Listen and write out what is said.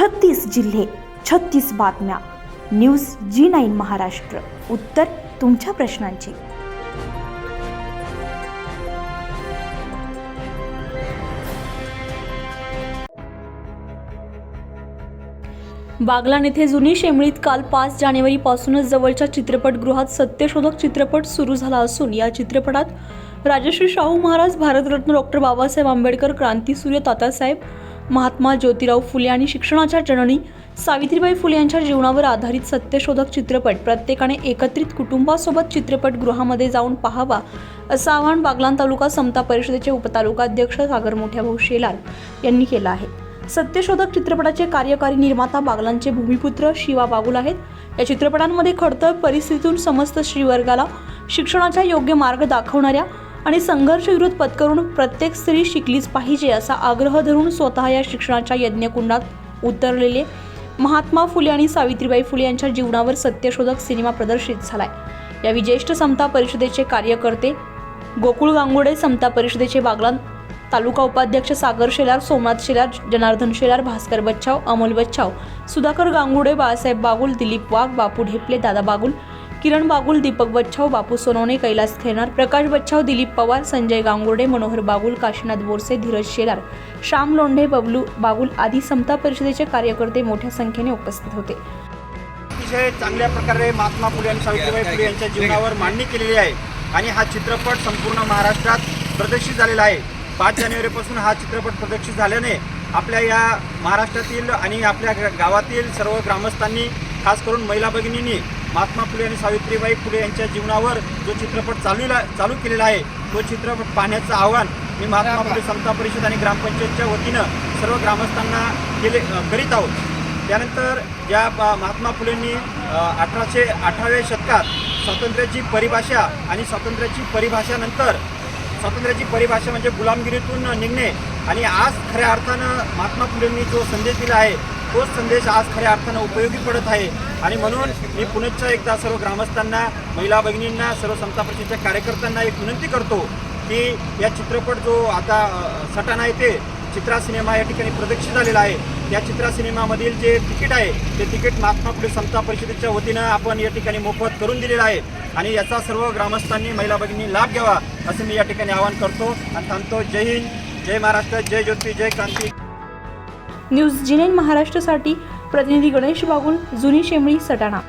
छत्तीस जिल्हे छत्तीस बातम्या. News G nine Maharashtra. उत्तर तुमच्या प्रश्नांची. बागलान येथे जुनी शेमळीत काल पाच जानेवारीपासूनच जवळच्या चित्रपटगृहात सत्यशोधक चित्रपट सुरू झाला असून या चित्रपटात राजश्री शाहू महाराज भारतरत्न डॉक्टर बाबासाहेब आंबेडकर क्रांतीसूर्य तात्यासाहेब महात्मा ज्योतिराव फुले आणि शिक्षणाच्या जननी सावित्रीबाई फुले यांच्या जीवनावर आधारित सत्यशोधक चित्रपट प्रत्येकाने एकत्रित कुटुंबासोबत चित्रपटगृहामध्ये जाऊन पाहावा असं आवाहन बागलान तालुका समता परिषदेचे उपतालुकाध्यक्ष सागर मोठ्याभाऊ शेलार यांनी केलं आहे. सत्यशोधक चित्रपटाचे कार्यकारी निर्माता बागलांचे भूमिपुत्र शिवा बागुल आहेत. या चित्रपटांमध्ये खडतर परिस्थितीतून समस्त श्रीवर्गाला शिक्षणाचा योग्य मार्ग दाखवणाऱ्या आणि संघर्षविरोध पत्करून प्रत्येक स्त्री शिकलीच पाहिजे असा आग्रह धरून स्वतः या शिक्षणाच्या यज्ञकुंडात उतरलेले महात्मा फुले आणि सावित्रीबाई फुले यांच्या जीवनावर सत्यशोधक सिनेमा प्रदर्शित झालाय. या विजेष्ठ समता परिषदेचे कार्यकर्ते गोकुळ गांगुडे समता परिषदेचे बागलान तालुका उपाध्यक्ष सागर शेलार सोमनाथ शेलार जनार्दन शेलार भास्कर बच्चाव अमोल बच्चाव सुधाकर गांगुडे बाळासाहेब बागुल दिलीप वाघ बापू ढेपले दादा बागुल किरण बागुल दीपक बच्छाव बापू सोनवणे कैलास खेरणार प्रकाश बच्छाव दिलीप पवार संजय गांगुर्डे मनोहर बागुल काशीनाथ बोरसे धीरज शेलार श्याम लोंढे बबलू बागुल आदी समता परिषदेचे कार्यकर्ते मोठ्या संख्येने उपस्थित होते. अतिशय चांगल्या प्रकारे महात्मा फुले आणि सावित्रीबाई फुले यांच्या जीवनावर मांडणी केलेली आहे आणि हा चित्रपट संपूर्ण महाराष्ट्रात प्रदर्शित झालेला आहे. पाच जानेवारीपासून हा चित्रपट प्रदर्शित झाल्याने आपल्या या महाराष्ट्रातील आणि आपल्या गावातील सर्व ग्रामस्थांनी खास करून महिला भगिनींनी महात्मा फुले आणि सावित्रीबाई फुले यांच्या जीवनावर जो चित्रपट चालू चालू केलेला आहे तो चित्रपट पाहण्याचं आव्हान मी महात्मा फुले समता परिषद आणि ग्रामपंचायतच्या वतीनं सर्व ग्रामस्थांना केले करीत आहोत. त्यानंतर ज्या महात्मा फुलेंनी अठराशे अठराव्या शतकात स्वातंत्र्याची परिभाषा आणि स्वातंत्र्याची परिभाषानंतर स्वातंत्र्याची परिभाषा म्हणजे गुलामगिरीतून निघणे आणि आज खऱ्या अर्थानं महात्मा फुलेंनी जो संदेश दिला आहे तोच संदेश आज खऱ्या अर्थानं उपयोगी पडत आहे. आणि म्हणून मी पुनश्च एकदा सर्व ग्रामस्थांना महिला भगिनींना सर्व समता परिषदेच्या कार्यकर्त्यांना एक विनंती करतो की या चित्रपट जो आता सटाणा येथे चित्रा सिनेमा या ठिकाणी प्रदर्शित झालेला आहे. या चित्रा सिनेमामधील जे तिकीट आहे ते तिकीट महात्मा फुले समता परिषदेच्या वतीनं आपण या ठिकाणी मोफत करून दिलेलं आहे. आणि याचा सर्व ग्रामस्थांनी महिला भगिनी लाभ घ्यावा असं मी या ठिकाणी आवाहन करतो. आणि थांबतो. जय हिंद जय महाराष्ट्र जय ज्योती जय क्रांती. न्यूज जिनेन महाराष्ट्रासाठी प्रतिनिधी गणेश बागुल जुनी शेमळी सटाणा.